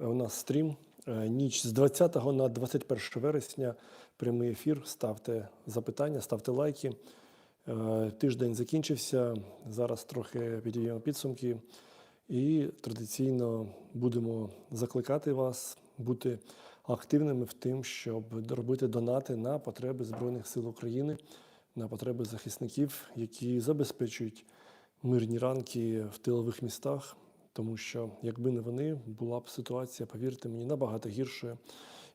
у нас стрім. Е, Ніч з 20 на 21 вересня. Прямий ефір. Ставте запитання, ставте лайки. Е, Тиждень закінчився. Зараз трохи підійдемо підсумки. І традиційно будемо закликати вас бути активними в тим, щоб робити донати на потреби Збройних сил України, на потреби захисників, які забезпечують мирні ранки в тилових містах. Тому що, якби не вони, була б ситуація, повірте мені, набагато гіршою.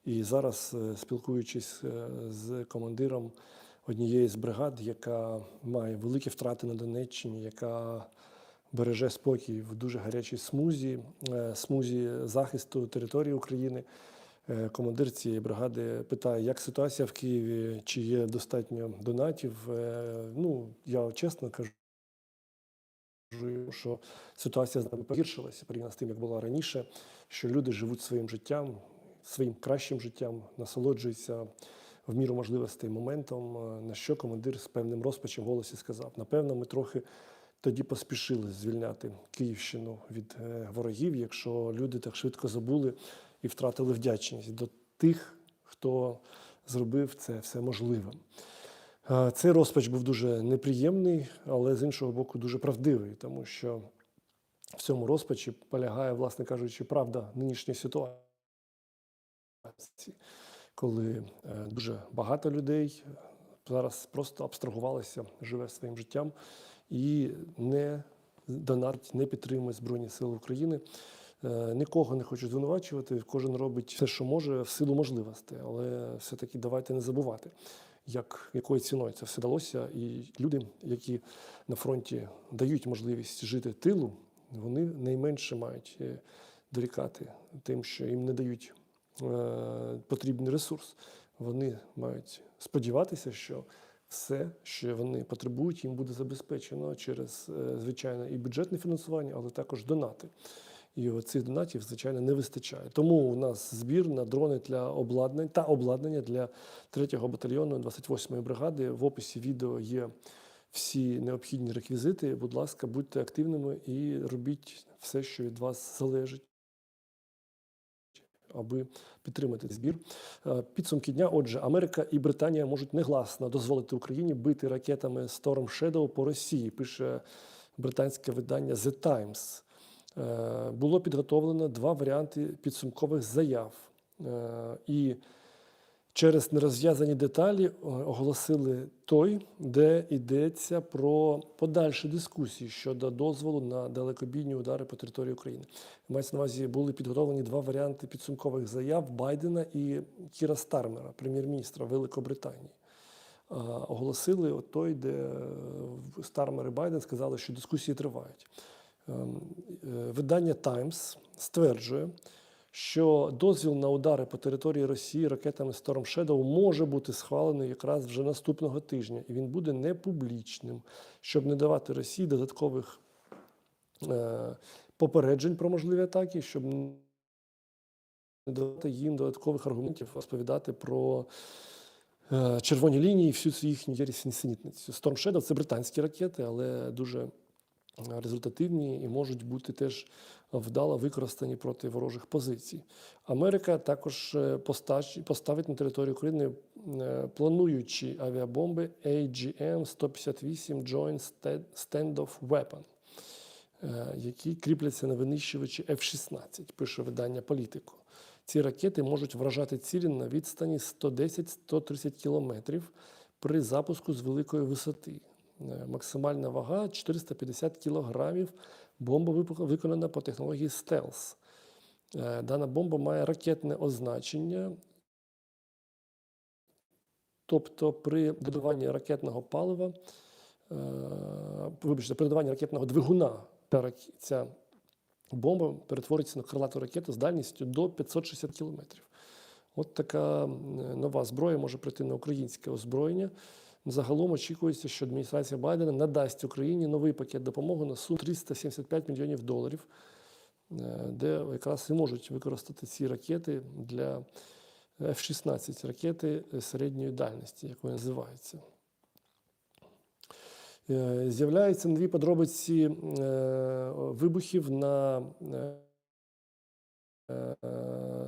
І зараз, е, спілкуючись е, з командиром однієї з бригад, яка має великі втрати на Донеччині, яка береже спокій в дуже гарячій смузі, е, смузі захисту території України. Командир цієї бригади питає, як ситуація в Києві, чи є достатньо донатів. Ну, я чесно кажу. Що ситуація з нами погіршилася порівняно з тим, як була раніше, що люди живуть своїм життям, своїм кращим життям, насолоджуються в міру можливостей моментом, е, на що командир з певним розпачем голосі сказав: напевно, ми трохи тоді поспішили звільняти Київщину від е, ворогів, якщо люди так швидко забули і втратили вдячність до тих, хто зробив це все можливим. Е, Цей розпач був дуже неприємний, але з іншого боку, дуже правдивий, тому що в цьому розпачі полягає, власне кажучи, правда нинішньої ситуації, коли е, дуже багато людей зараз просто абстрагувалися, живе своїм життям і не донатить, не підтримує Збройні Сили України. Е, Нікого не хочу звинувачувати, кожен робить все, що може, в силу можливостей, але все-таки давайте не забувати, як, якою ціною це все далося. І люди, які на фронті дають можливість жити тилу, вони найменше мають е, дорікати тим, що їм не дають е, потрібний ресурс. Вони мають сподіватися, що все, що вони потребують, їм буде забезпечено через, е, звичайно, і бюджетне фінансування, але також донати. І цих донатів, звичайно, не вистачає. Тому у нас збір на дрони для обладнання та обладнання для 3-го батальйону 28-ї бригади. В описі відео є всі необхідні реквізити. Будь ласка, будьте активними і робіть все, що від вас залежить. Аби підтримати збір Е, підсумки дня. Отже, Америка і Британія можуть негласно дозволити Україні бити ракетами Storm Shadow по Росії. Пише британське видання The Times. Е, Було підготовлено два варіанти підсумкових заяв. Е, І через нерозв'язані деталі е, оголосили той, де йдеться про подальші дискусії щодо дозволу на далекобійні удари по території України. Мається на увазі, були підготовлені два варіанти підсумкових заяв Байдена і Кіра Стармера, прем'єр-міністра Великобританії. Оголосили той, де Стармер і Байден сказали, що дискусії тривають. Ем, е, Видання Times стверджує, що дозвіл на удари по території Росії ракетами Storm Shadow може бути схвалений якраз вже наступного тижня, і він буде непублічним, щоб не давати Росії додаткових е, попереджень про можливі атаки, щоб не давати їм додаткових аргументів розповідати про е, червоні лінії всю цю їхню єрісінісенітницю. Storm Shadow – це британські ракети, але дуже результативні і можуть бути теж вдало використані проти ворожих позицій. Америка також е, поставить на територію України е, плануючі авіабомби AGM-158 Joint Sta- Standoff Weapon, е, які кріпляться на винищувачі F-16, пише видання Політику. Ці ракети можуть вражати цілі на відстані 110-130 кілометрів при запуску з великої висоти. Е, Максимальна вага 450 кілограмів. Бомба виконана по технології стелс. Е, Дана бомба має ракетне означення, тобто при додаванні ракетного палива, е, вибачте, при додаванні ракетного двигуна ця бомба перетвориться на крилату ракету з дальністю до 560 кілометрів. От така нова зброя може прийти на українське озброєння. Загалом очікується, що адміністрація Байдена надасть Україні новий пакет допомоги на суму 375 мільйонів доларів, е, де якраз і можуть використати ці ракети для F-16 ракети середньої дальності, як вони називаються. Е, З'являються нові подробиці е, вибухів на е, е,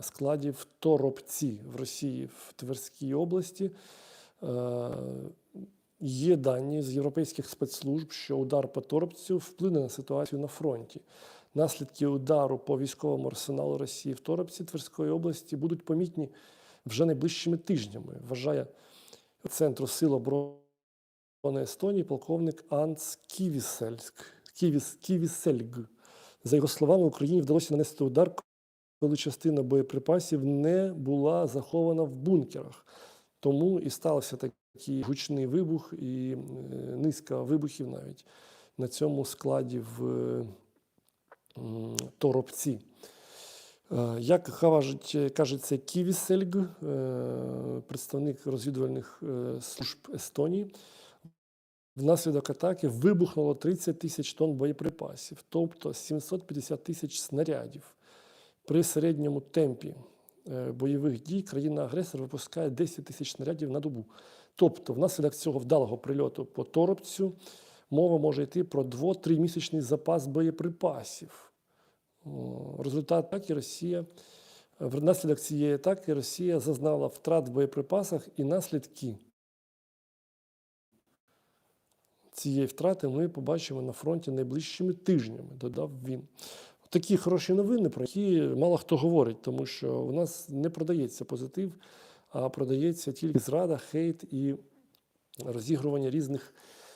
складі в Торопці в Росії в Тверській області. Е, Є дані з європейських спецслужб, що удар по Торопцю вплине на ситуацію на фронті. Наслідки удару по військовому арсеналу Росії в Торопці Тверської області будуть помітні вже найближчими тижнями, вважає Центру сил оборони Естонії полковник Анц Ківісельськ. Ківіс, Ківісельг. За його словами, Україні вдалося нанести удар, коли частина боєприпасів не була захована в бункерах. Тому і стався такий гучний вибух і е, низка вибухів навіть на цьому складі в Торопці. Е, Як кажуть, кажеться Ківісельг, е, представник розвідувальних служб Естонії, внаслідок атаки вибухнуло 30 тисяч тонн боєприпасів, тобто 750 тисяч снарядів. При середньому темпі бойових дій країна-агресор випускає 10 тисяч снарядів на добу. Тобто, внаслідок цього вдалого прильоту по Торопцю мова може йти про 2-3 місячний запас боєприпасів. Результат атаки Росія внаслідок цієї атаки Росія зазнала втрат в боєприпасах і наслідки цієї втрати ми побачимо на фронті найближчими тижнями, додав він. Такі хороші новини, про які мало хто говорить, тому що у нас не продається позитив, а продається тільки зрада, хейт і розігрування різних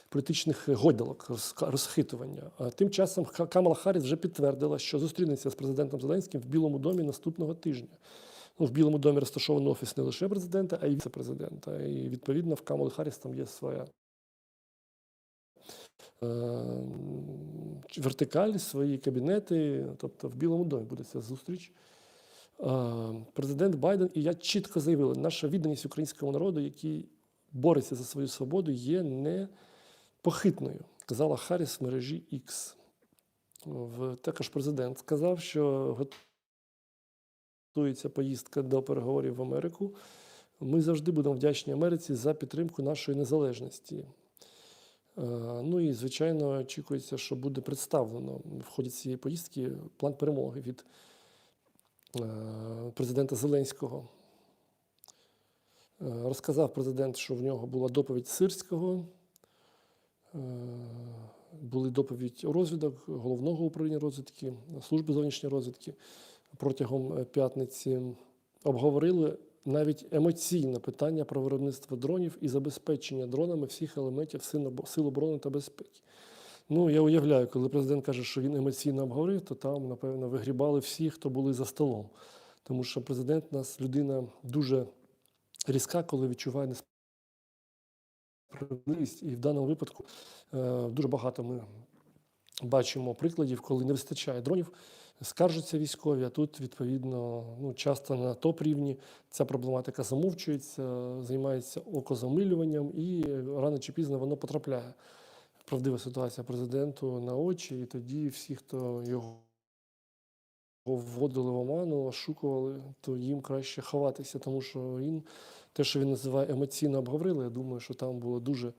політичних розка- розхитування. А тим часом Камала Харріс вже підтвердила, що зустрінеться з президентом Зеленським в Білому домі наступного тижня. Ну, в Білому домі розташований офіс не лише президента, а й віце-президента. І відповідно в Камали Харріс там є своя вертикаль, свої кабінети. Тобто в Білому домі буде ця зустріч. Е, Президент Байден і я чітко заявили, наша відданість українському народу, який бореться за свою свободу, є непохитною, казала Харріс в мережі X. Також президент сказав, що готується поїздка до переговорів в Америку. Ми завжди будемо вдячні Америці за підтримку нашої незалежності. Е, Ну і, звичайно, очікується, що буде представлено в ході цієї поїздки план перемоги від е, президента Зеленського. Е, Розказав президент, що в нього була доповідь Сирського, були доповідь розвідок головного управління розвідки, служби зовнішньої розвідки протягом п'ятниці. Обговорили навіть емоційне питання про виробництво дронів і забезпечення дронами всіх елементів сил оборони та безпеки. Ну, я уявляю, коли президент каже, що він емоційно обговорив, то там, напевно, вигрібали всі, хто були за столом. Тому що президент нас людина дуже різка, коли відчуває несправедливість. І в даному випадку е, дуже багато ми бачимо прикладів, коли не вистачає дронів, скаржаться військові, а тут, відповідно, ну, часто на топ-рівні ця проблематика замовчується, займається окозамилюванням, і рано чи пізно воно потрапляє. Правдива ситуація президенту на очі, і тоді всі, хто його вводили в оману, ошукували, то їм краще ховатися, тому що він, те, що він називає емоційно обговорили, я думаю, що там було дуже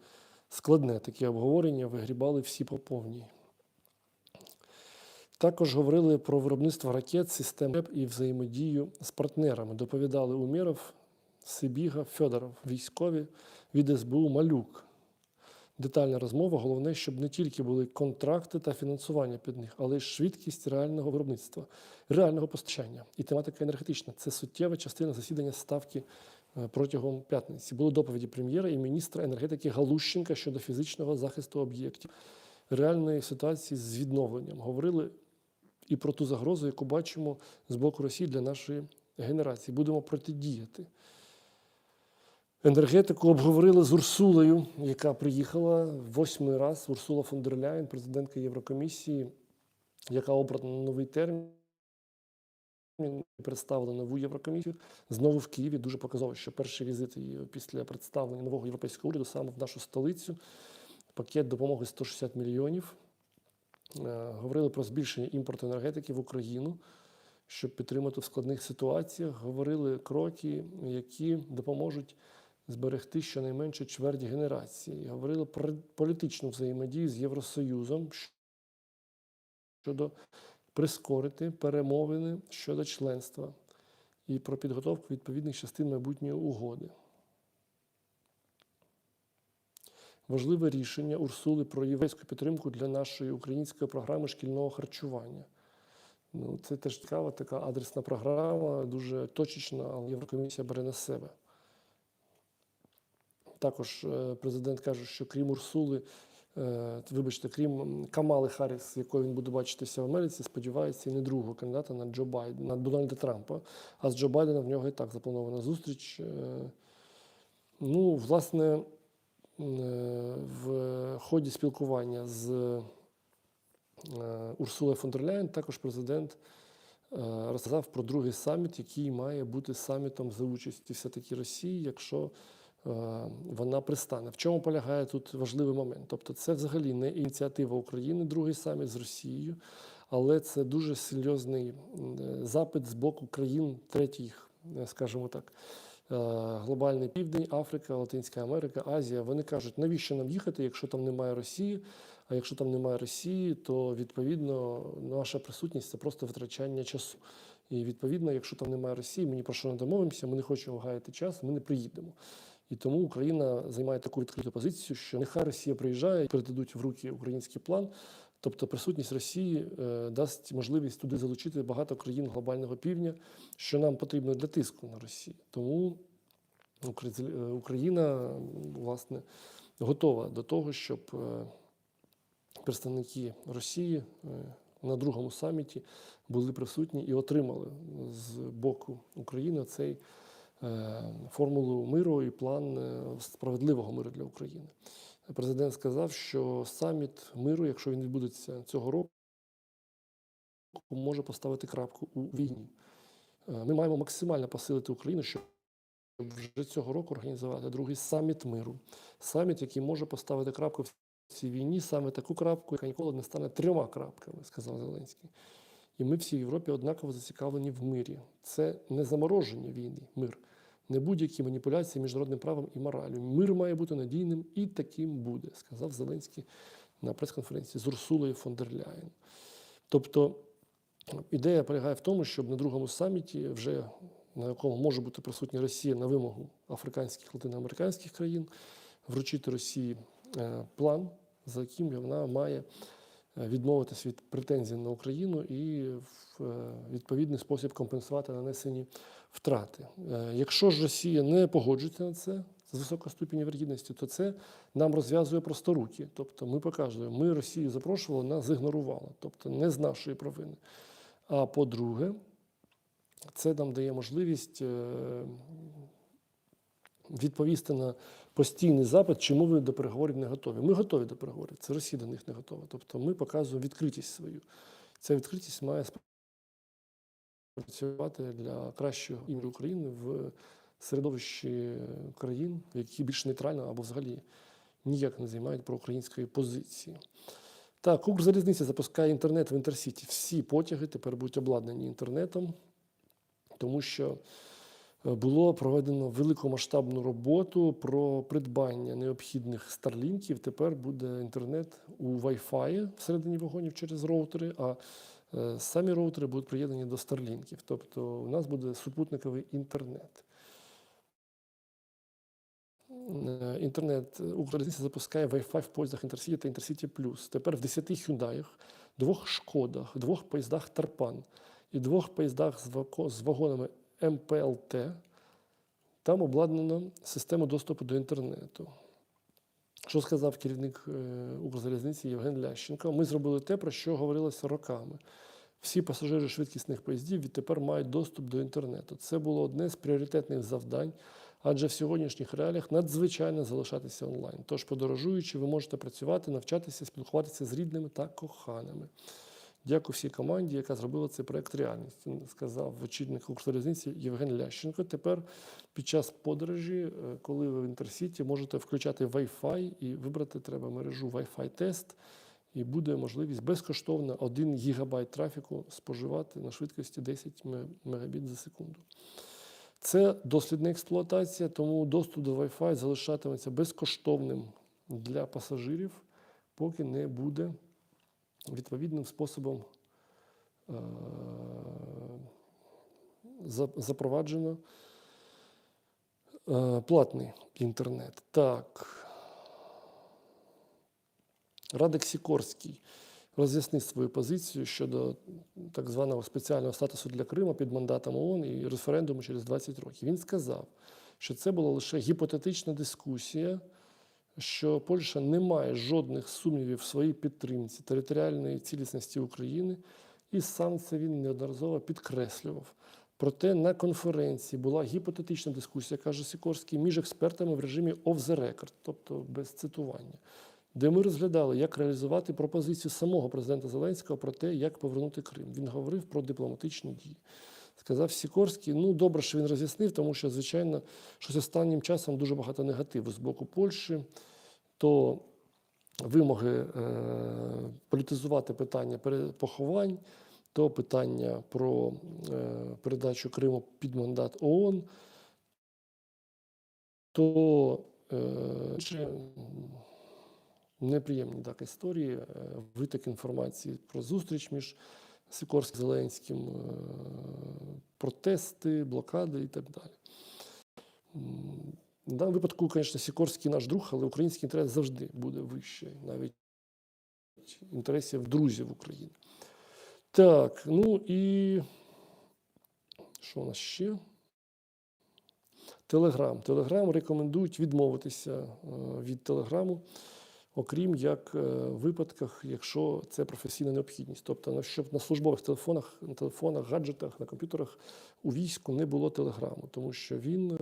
складне таке обговорення, вигрібали всі по повній. Також говорили про виробництво ракет, систем і взаємодію з партнерами. Доповідали Умєров, Сибіга, Федоров, військові від СБУ Малюк. Детальна розмова. Головне, щоб не тільки були контракти та фінансування під них, але й швидкість реального виробництва, реального постачання. І тематика енергетична це суттєва частина засідання ставки е, протягом п'ятниці. Були доповіді прем'єра і міністра енергетики Галущенка щодо фізичного захисту об'єктів, реальної ситуації з відновленням. Говорили і про ту загрозу, яку бачимо з боку Росії для нашої генерації. Будемо протидіяти. Енергетику обговорили з Урсулою, яка приїхала восьмий раз. Урсула фон дер Ляєн, президентка Єврокомісії, яка обрана на новий термін. Представила нову Єврокомісію знову в Києві. Дуже показово, що перший візит її після представлення нового європейського уряду саме в нашу столицю. Пакет допомоги 160 мільйонів. Е, Говорили про збільшення імпорту енергетики в Україну, щоб підтримати в складних ситуаціях. Говорили кроки, які допоможуть зберегти щонайменше чверть генерації. Говорили про політичну взаємодію з Євросоюзом щодо прискорити перемовини щодо членства і про підготовку відповідних частин майбутньої угоди. Важливе рішення Урсули про єврейську підтримку для нашої української програми шкільного харчування. Ну, це теж цікава така адресна програма, дуже точечна, але Єврокомісія бере на себе. Також е, президент каже, що крім Урсули, е, вибачте, крім Камали Харріс, якою він буде бачитися в Америці, сподівається і не другого кандидата на Джо Байдена, на Дональда Трампа. А з Джо Байдена в нього і так запланована зустріч. Е, Ну, власне, в ході спілкування з е, Урсулою фон дер Ляєн також президент е, розказав про другий саміт, який має бути самітом за участі все-таки Росії, якщо е, вона пристане. В чому полягає тут важливий момент? Тобто, це взагалі не ініціатива України, другий саміт з Росією, але це дуже серйозний е, запит з боку країн третіх, е, скажімо так. Е, Глобальний південь, Африка, Латинська Америка, Азія. Вони кажуть, навіщо нам їхати, якщо там немає Росії? А якщо там немає Росії, то відповідно наша присутність це просто витрачання часу. І відповідно, якщо там немає Росії, ми ні про що не домовимося, ми не хочемо гаяти час, ми не приїдемо. І тому Україна займає таку відкриту позицію, що нехай Росія приїжджає передадуть в руки український план. Тобто присутність Росії е, дасть можливість туди залучити багато країн глобального півдня, що нам потрібно для тиску на Росію. Тому е, Україна власне готова до того, щоб е, представники Росії на другому саміті були присутні і отримали з боку України цей формулу миру і план справедливого миру для України. Президент сказав, що саміт миру, якщо він відбудеться цього року, може поставити крапку у війні. Е, Ми маємо максимально посилити Україну, щоб вже цього року організувати другий саміт миру. Саміт, який може поставити крапку в цій війні, саме таку крапку, яка ніколи не стане трьома крапками, сказав Зеленський. І ми всі в Європі однаково зацікавлені в мирі. Це не замороження війни, мир, не будь-які маніпуляції міжнародним правом і моралю. Мир має бути надійним і таким буде, сказав Зеленський на прес-конференції з Урсулою фон дер Ляєн. Тобто ідея полягає в тому, щоб на другому саміті, вже на якому може бути присутня Росія на вимогу африканських латиноамериканських країн, вручити Росії е, план, за яким вона має відмовитись від претензій на Україну і в е, відповідний спосіб компенсувати нанесені втрати. Е, Якщо ж Росія не погоджується на це з високою ступіню вірогідності, то це нам розв'язує просто руки. Тобто ми показуємо, ми Росію запрошували, вона зігнорувала, тобто не з нашої провини. А по-друге, це нам дає можливість е, відповісти на постійний запит, чому ви до переговорів не готові. Ми готові до переговорів, це Росія до них не готова. Тобто ми показуємо відкритість свою. Ця відкритість має спрацювати для кращого імені України в середовищі країн, які більш нейтрально або взагалі ніяк не займають проукраїнської позиції. Так, Укрзалізниця запускає інтернет в інтерсіті. Всі потяги тепер будуть обладнані інтернетом, тому що було проведено великомасштабну роботу про придбання необхідних старлінків. Тепер буде інтернет у Wi-Fi всередині вагонів через роутери, а е, самі роутери будуть приєднані до старлінків. Тобто у нас буде супутниковий інтернет. Е, Інтернет Укрзалізниця запускає Wi-Fi в поїздах Інтерсіті та Інтерсіті Плюс. Тепер в 10 хюндаях, двох шкодах, двох поїздах Тарпан і двох поїздах з вагонами МПЛТ там обладнано систему доступу до інтернету. Що сказав керівник е, Укрзалізниці Євген Лященко? Ми зробили те, про що говорилося роками. Всі пасажири швидкісних поїздів відтепер мають доступ до інтернету. Це було одне з пріоритетних завдань, адже в сьогоднішніх реаліях надзвичайно залишатися онлайн. Тож, подорожуючи, ви можете працювати, навчатися, спілкуватися з рідними та коханими. Дякую всій команді, яка зробила цей проект реальністю, сказав очільник Укрзалізниці Євген Лященко. Тепер під час подорожі, е, коли ви в інтерсіті, можете включати Wi-Fi і вибрати треба мережу Wi-Fi тест, і буде можливість безкоштовно 1 гігабайт трафіку споживати на швидкості 10 ме- мегабіт за секунду. Це дослідна експлуатація, тому доступ до Wi-Fi залишатиметься безкоштовним для пасажирів, поки не буде відповідним способом е, запроваджено е, платний інтернет. Так. Радик Сікорський роз'яснив свою позицію щодо так званого спеціального статусу для Криму під мандатом ООН і референдуму через 20 років. Він сказав, що це була лише гіпотетична дискусія, що Польща не має жодних сумнівів в своїй підтримці територіальної цілісності України, і сам це він неодноразово підкреслював. Проте на конференції була гіпотетична дискусія, каже Сікорський, між експертами в режимі off the record, тобто без цитування, де ми розглядали, як реалізувати пропозицію самого президента Зеленського про те, як повернути Крим. Він говорив про дипломатичні дії. Сказав Сікорський, ну добре, що він роз'яснив, тому що, звичайно, щось останнім часом дуже багато негативу з боку Польщі, то вимоги е, політизувати питання поховань, то питання про е, передачу Криму під мандат ООН, то е, неприємні так історії, е, виток інформації про зустріч між Сікорським Зеленським, е, протести, блокади і так далі. В даному випадку, звісно, Сікорський наш друг, але український інтерес завжди буде вищий, навіть інтересів друзів України. Так, ну і що у нас ще? Телеграм. Телеграм рекомендують відмовитися е, від телеграму, окрім як е, в випадках, якщо це професійна необхідність. Тобто, щоб на службових телефонах, на телефонах, гаджетах, на комп'ютерах у війську не було телеграму, тому що він е,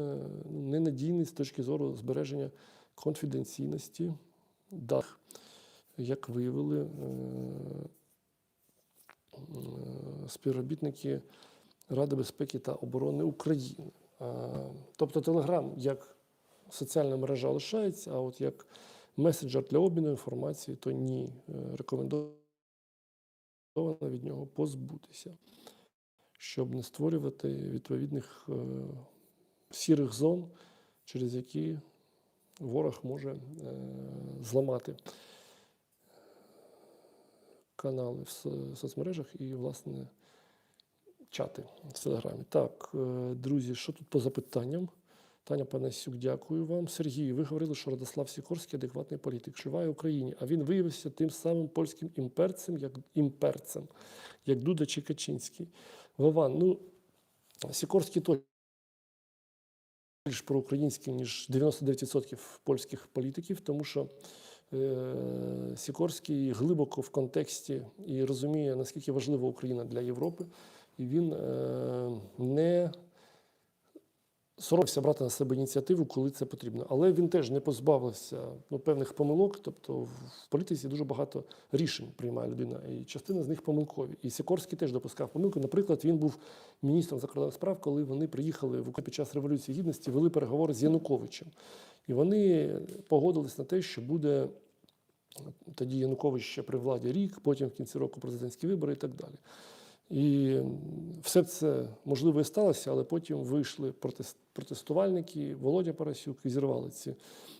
ну, ненадійний з точки зору збереження конфіденційності даних, як виявили е, е, співробітники Ради безпеки та оборони України. Тобто Телеграм як соціальна мережа лишається, а от як меседжер для обміну інформації, то ні, Е, рекомендовано від нього позбутися, щоб не створювати відповідних е, сірих зон, через які ворог може е, зламати канали в соцмережах і, власне, чати в Телеграмі. Так, друзі, що тут по запитанням? Таня Панасюк, дякую вам. Сергій, ви говорили, що Радослав Сікорський адекватний політик, вживає Україні, а він виявився тим самим польським імперцем, як імперцем, як Дуда чи Качинський. Вован, ну, Сікорський точно більш проукраїнський, ніж 99% польських політиків, тому що е, Сікорський глибоко в контексті і розуміє, наскільки важлива Україна для Європи, і він е, не соромився брати на себе ініціативу, коли це потрібно. Але він теж не позбавився ну, певних помилок. Тобто в політиці дуже багато рішень приймає людина, і частина з них помилкові. І Сікорський теж допускав помилки. Наприклад, він був міністром закордонних справ, коли вони приїхали в Україну під час революції гідності, вели переговори з Януковичем. І вони погодились на те, що буде тоді Янукович ще при владі рік, потім в кінці року президентські вибори і так далі. І все це можливо і сталося, але потім вийшли протест- протестувальники, Володя Парасюк зірвали ці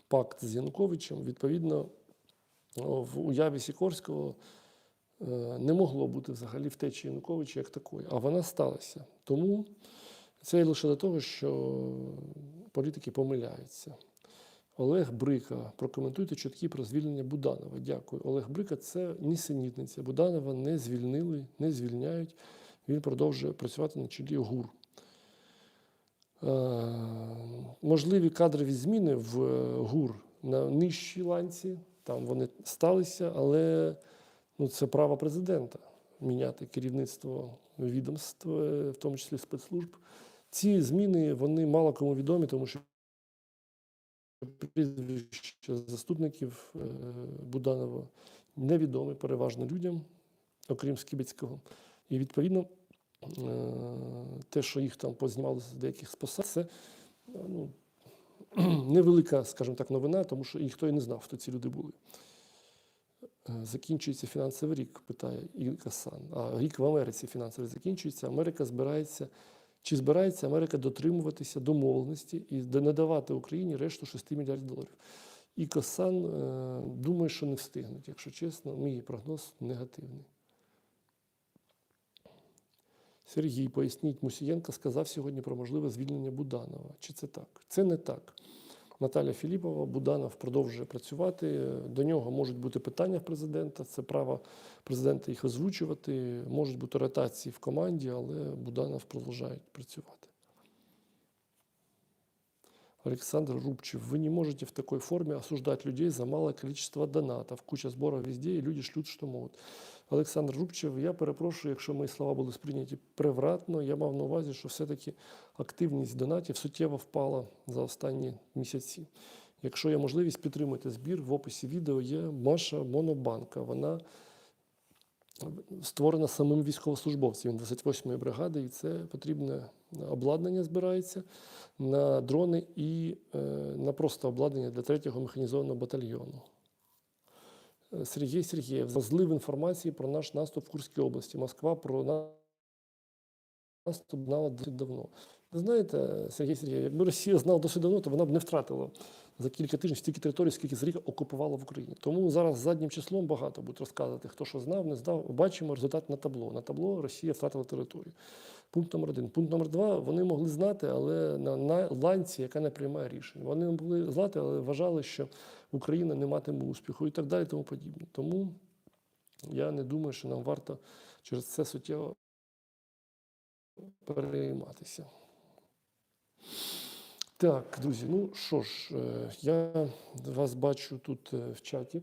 пакт з Януковичем. Відповідно, в уяві Сікорського е, не могло бути взагалі втечі Януковича як такої, а вона сталася. Тому це лише до того, що політики помиляються. Олег Брика, прокоментуйте чутки про звільнення Буданова. Дякую. Олег Брика це нісенітниця. Буданова не звільнили, не звільняють. Він продовжує працювати на чолі ГУР. Е, можливі кадрові зміни в е, ГУР на нижчій ланці. Там вони сталися, але ну, це право президента міняти керівництво відомств, е, в тому числі спецслужб. Ці зміни вони мало кому відомі, тому що прізвища заступників Буданова невідомі переважно людям, окрім Скібецького. І відповідно те, що їх там познімали з деяких з посад, це е, ну, невелика, скажімо так, новина, тому що ніхто і не знав, хто ці люди були. Е, Закінчується фінансовий рік, питає Ілька Сан. А рік в Америці фінансовий закінчується. Америка збирається. Чи збирається Америка дотримуватися домовленості і не давати Україні решту 6 мільярдів доларів? І Косан е, думає, що не встигнуть. Якщо чесно, мій прогноз негативний. Сергій, поясніть, Мусієнко сказав сьогодні про можливе звільнення Буданова. Чи це так? Це не так. Наталя Філіпова, Буданов продовжує працювати. До нього можуть бути питання президента. Це право президента їх озвучувати. Можуть бути ротації в команді, але Буданов продовжує працювати. Александр Рубчев, вы не можете в такой форме осуждать людей за малое количество донатов. Куча зборів везде, і люди шлють, що можуть. Олександр Рубчев, я перепрошую, якщо мої слова були сприйняті превратно. Я мав на увазі, що все-таки активність донатів суттєво впала за останні місяці. Якщо є можливість підтримати збір, в описі відео є Маша Монобанка. Вона створена самим військовослужбовцем 28-ї бригади, і це потрібне обладнання збирається на дрони і е, на просто обладнання для 3-го механізованого батальйону. Сергій Сергієв, злив інформації про наш наступ в Курській області. Москва про наступ знала досить давно. Ви знаєте, Сергій Сергієв, якби Росія знала досить давно, то вона б не втратила за кілька тижнів стільки територій, скільки за рік окупувала в Україні. Тому зараз заднім числом багато будуть розказувати, хто що знав, не знав. Бачимо результат на табло. На табло Росія втратила територію. Пункт номер один. Пункт номер два. Вони могли знати, але на, на ланці, яка не приймає рішень. Вони могли знати, але вважали, що Україна не матиме успіху і так далі, тому подібне. Тому я не думаю, що нам варто через це суттєво перейматися. Так, друзі, ну що ж, е, я вас бачу тут е, в чаті,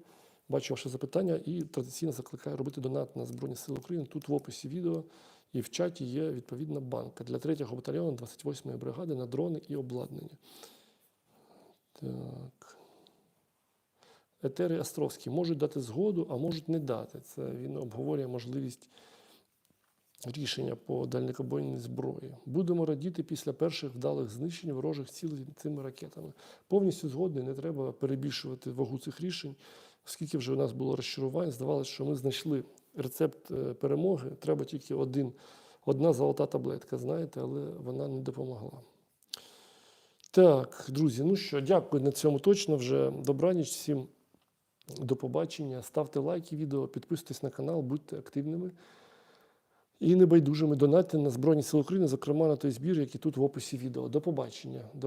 бачу ваше запитання і традиційно закликаю робити донат на Збройні Сили України. Тут в описі відео і в чаті є відповідна банка для 3-го батальйону 28-ї бригади на дрони і обладнання. Так. Етери Островський можуть дати згоду, а можуть не дати. Це він обговорює можливість рішення по дальнобойній зброї. Будемо радіти після перших вдалих знищень ворожих цілей цими ракетами. Повністю згодний, не треба перебільшувати вагу цих рішень, оскільки вже у нас було розчарувань. Здавалося, що ми знайшли рецепт е, перемоги. Треба тільки один, одна золота таблетка, знаєте, але вона не допомогла. Так, друзі, ну що, дякую на цьому точно вже. Добраніч всім. До побачення. Ставте лайки відео, підписуйтесь на канал, будьте активними і небайдужими. донатити на Збройні Сили України, зокрема на той збір, який тут в описі відео. До побачення.